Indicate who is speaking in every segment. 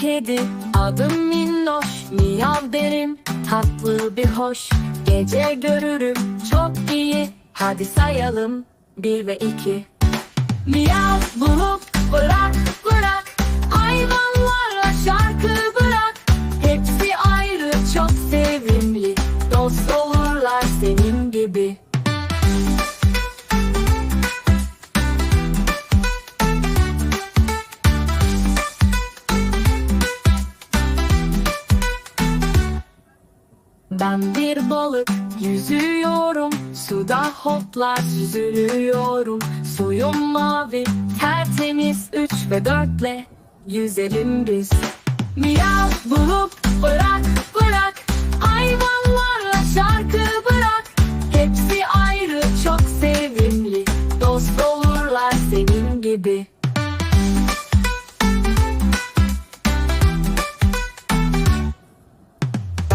Speaker 1: kedi Adım minnoş. Miyav derim Tatlı bir hoş. Gece görürüm çok iyi. Hadi sayalım bir ve iki. Miyav bulup bırak bırak. Hayvanlara şarkı bırak. Hepsi ayrı çok sevimli. Dost Ben bir balık yüzüyorum Suda hoplar süzülüyorum. Suyum mavi tertemiz Üç ve dörtle yüzelim biz. Miyav bulup bırak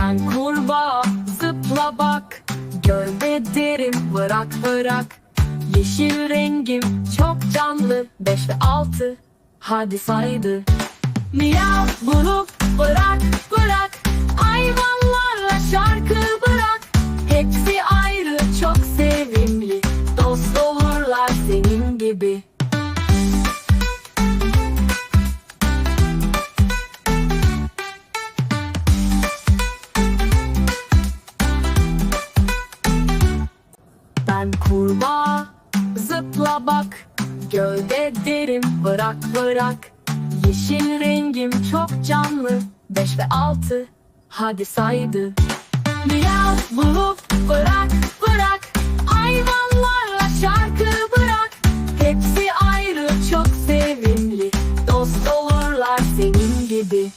Speaker 1: Ben kurbağa zıpla bak. Gölde derim bırak bırak. Yeşil rengim çok canlı. Beş ve altı hadi saydı. Miyav bulup bırak bırak. Hayvanlarla şarkı bırak. Hepsi ayrı çok sevimli. Dost olurlar senin gibi Sen kurbağa zıpla bak. Gövde derim bırak bırak. Yeşil rengim çok canlı. Beş ve altı hadi saydı. Miyav bulup bırak bırak. Hayvanlarla şarkı bırak. Hepsi ayrı çok sevimli. Dost olurlar senin gibi.